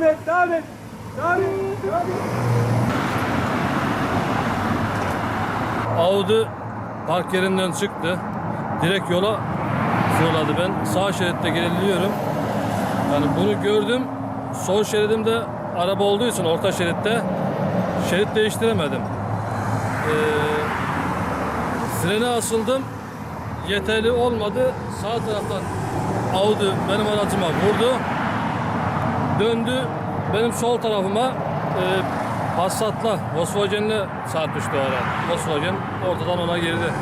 et, devam et. Devam et, devam et. Audi park yerinden çıktı. Direkt yola fırladı ben. Sağ şeritte geliyorum. Yani bunu gördüm. Sol şeridimde araba olduğu için orta şeritte şerit değiştiremedim. Ee, frene asıldım. Yeterli olmadı. Sağ taraftan Audi benim aracıma vurdu. Döndü. Benim sol tarafıma e, Passat'la Volkswagen'le çarpıştı o ara. Volkswagen ortadan ona girdi.